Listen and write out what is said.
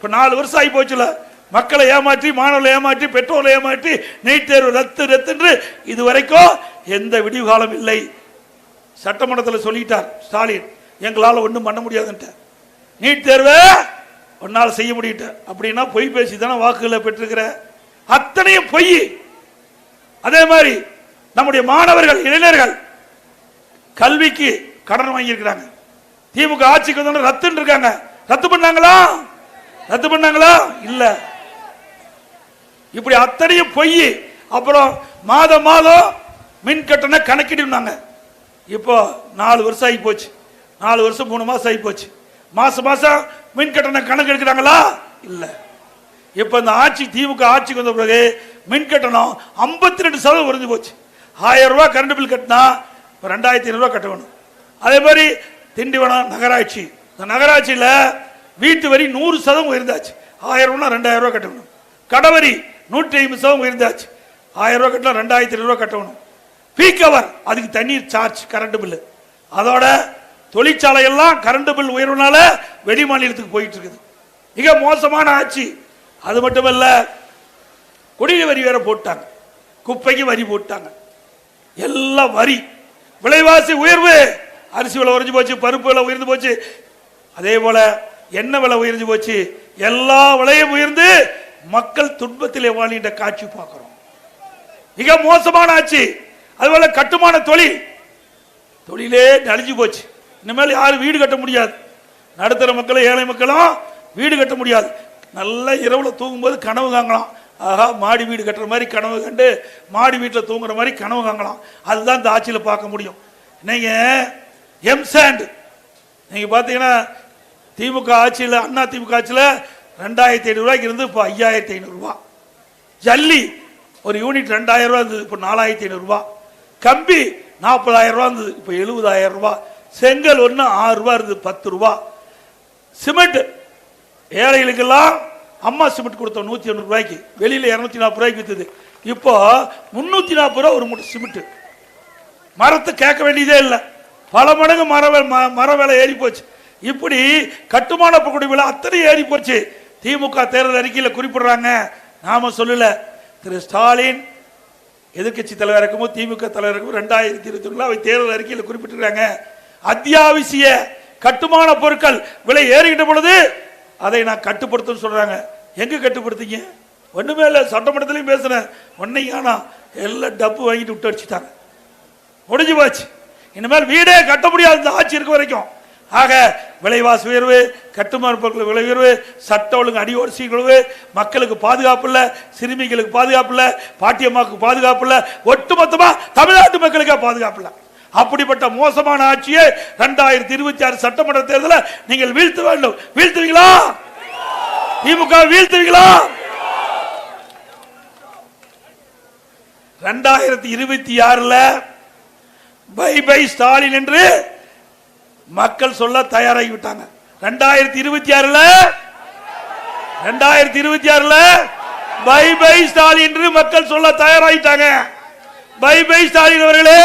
இப்போ நாலு வருஷம் ஆகி போச்சுல. மக்களை ஏமாற்றி மாணவர்களை ஏமாற்றி பெற்றோர்களை ஏமாற்றி நீட் தேர்வு ரத்து ரத்துன்று இது வரைக்கும் எந்த விடிவு காலம் இல்லை. சட்டமன்றத்தில் சொல்லிட்டார் ஸ்டாலின். எங்களால் ஒன்றும் பண்ண முடியாதுன்ட்டு. நீட் தேர்வை உன்னால் செய்ய முடியிட்ட. அப்படின்னா பொய் பேசி தானே வாக்குகளை பெற்றிருக்கிற. அத்தனையும் பொய். அதே மாதிரி நம்முடைய மாணவர்கள் இளைஞர்கள் கல்விக்கு கடன் வாங்கியிருக்கிறாங்க. திமுக ஆட்சிக்கு வந்து ரத்துன்னு இருக்காங்க ரத்து பண்ணாங்களா? ரத்து பண்ணாங்களா? இல்ல. இப்படி அத்தனையும் பொய். அப்புறம் மாதம் மாதம் மின் கட்டணம் கணக்கிடுனாங்க. இப்போ நாலு வருஷம் ஆகி போச்சு. நாலு வருஷம் மூணு மாசம் ஆகி போச்சு. மாசம் மாசம் மின் கட்டணம் கணக்கு எடுக்கிறாங்களா இல்ல. இப்போ இந்த ஆட்சி திமுக ஆட்சிக்கு வந்த பிறகு மின் கட்டணம் ஐம்பத்தி ரெண்டு சதவீதம் குறைஞ்சு போச்சு. ஆயிரம் ரூபாய் கரண்ட் பில் கட்டினா இப்போ ரெண்டாயிரத்தி ஐநூறுரூவா கட்ட வேணும் அதே மாதிரி திண்டிவனம் நகராட்சி. இந்த நகராட்சியில் வீட்டு வரி நூறு சதம் உயர்ந்தாச்சு. ஆயிரம் ரூபா ரெண்டாயிரம் ரூபா கட்டணும். கடவரி நூற்றி ஐம்பது சதம் உயர்ந்தாச்சு. ஆயிரம் ரூபா கட்டணும் ரெண்டாயிரத்தி ஐநூறுரூவா கட்டணும். பீக் அவர் அதுக்கு தண்ணீர் சார்ஜ் கரண்ட் பில்லு அதோட தொழிற்சாலை எல்லாம் கரண்ட் பில் உயர்வுனால வெளி மாநிலத்துக்கு போயிட்டு இருக்குது. மிக மோசமான ஆட்சி. அது மட்டுமல்ல குடிநீர் வரி வேற போட்டாங்க. குப்பைக்கு வரி போட்டாங்க. எல்லாம் வரி. விலைவாசி உயர்வு. அரிசி விலை உறைஞ்சு போச்சு பருப்பு விலை உயர்ந்து போச்சு. அதே போல என்ன விலை உயர்ந்து போச்சு? எல்லா விலையும் உயர்ந்து மக்கள் துன்பத்திலே வாழ்கின்ற காட்சி பார்க்கிறோம். மிக மோசமான ஆட்சி. அதுபோல கட்டுமான தொழில். தொழிலே நலிஞ்சு போச்சு. இனிமேல் யாரும் வீடு கட்ட முடியாது. நடுத்தர மக்களும் ஏழை மக்களும் வீடு கட்ட முடியாது. நல்லா இரவுல தூங்கும்போது கனவு காங்கலாம் ஆஹா மாடி வீடு கட்டுற மாதிரி கனவு கண்டு மாடி வீட்டில் தூங்குற மாதிரி கனவு காங்கலாம் அதுதான் இந்த ஆட்சியில் பார்க்க முடியும். நீங்க எம்சாண்ட் நீங்க பார்த்தீங்கன்னா திமுக ஆட்சியில் அண்ணா திமுக ஆட்சியில் ரெண்டாயிரத்தி ஐநூறுரூவாய்க்கு இருந்து இப்போ ஐயாயிரத்தி ஐநூறுரூவா ஜல்லி ஒரு யூனிட் ரெண்டாயிரம் ரூபா இருந்தது இப்போ நாலாயிரத்தி ஐநூறுரூவா கம்பி நாற்பதாயிரம் ரூபா இருந்தது இப்போ எழுபதாயிரம் ரூபா. செங்கல் ஒன்று ஆறு ரூபா இருந்தது பத்து ரூபா. சிமெண்ட் ஏழைகளுக்கெல்லாம் அம்மா சிமெண்ட் கொடுத்தோம் நூற்றி தொண்ணூறு ரூபாய்க்கு. வெளியில் இரநூத்தி நாற்பது ரூபாய்க்கு விற்றுது இப்போ முந்நூற்றி நாற்பது ரூபா ஒரு மூட்டை சிமெண்ட். மரத்தை கேட்க வேண்டியதே இல்லை. பல மடங்கு மர ம- மர விலை ஏறி போச்சு. இப்படி கட்டுமான பொருட்கள் விலை அத்தனை ஏறி போச்சு. திமுக தேர்தல் அறிக்கையில் குறிப்பிடுறாங்க. நாம சொல்லல. திரு ஸ்டாலின் எதிர்கட்சி தலைவர் இருக்கும்போது திமுக தலைவர் ரெண்டாயிரத்தி இருபத்தி ஒண்ணுல அவை தேர்தல் அறிக்கையில் குறிப்பிட்டிருக்காங்க. அத்தியாவசிய கட்டுமான பொருட்கள் விலை ஏறிக்கிட்ட பொழுது அதை நான் கட்டுப்படுத்தும் சொல்றாங்க. எங்க கட்டுப்படுத்திங்க? ஒண்ணுமே இல்லை சட்டமன்றத்திலையும் பேசுனேன் ஒன்னையும் ஆனால் எல்லாம் டப்பு வாங்கிட்டு விட்டு அடிச்சுட்டாங்க. முடிஞ்சு போச்சு. இனிமேல் வீடே கட்ட முடியாது இந்த ஆட்சி இருக்க வரைக்கும். ஆக விலைவாசி உயர்வு கட்டுமான பொருட்கள் விலை உயர்வு சட்ட ஒழுங்கு அடியோடு சீர்குழவு மக்களுக்கு பாதுகாப்பு இல்லை சிறுமிகளுக்கு பாதுகாப்பு இல்லை பாட்டியம்மாவுக்கு பாதுகாப்பு இல்லை ஒட்டுமொத்தமாக தமிழ்நாட்டு மக்களுக்கே பாதுகாப்பு இல்லை. அப்படிப்பட்ட மோசமான ஆட்சியை ரெண்டாயிரத்தி இருபத்தி ஆறு சட்டமன்ற தேர்தலில் நீங்கள் வீழ்த்த வேண்டும். வீழ்த்துவீங்களா? திமுக வீழ்த்துவீங்களா? ரெண்டாயிரத்தி இருபத்தி ஆறுல பை பை ஸ்டாலின் என்று மக்கள் சொல்ல தயாராகி விட்டாங்க ரெண்டாயிரத்தி இருபத்தி ஆறுல ரெண்டாயிரத்தி இருபத்தி ஆறுல பை பை ஸ்டாலின் மக்கள் சொல்ல தயாராகிட்டாங்க. பை பை ஸ்டாலின் அவர்களே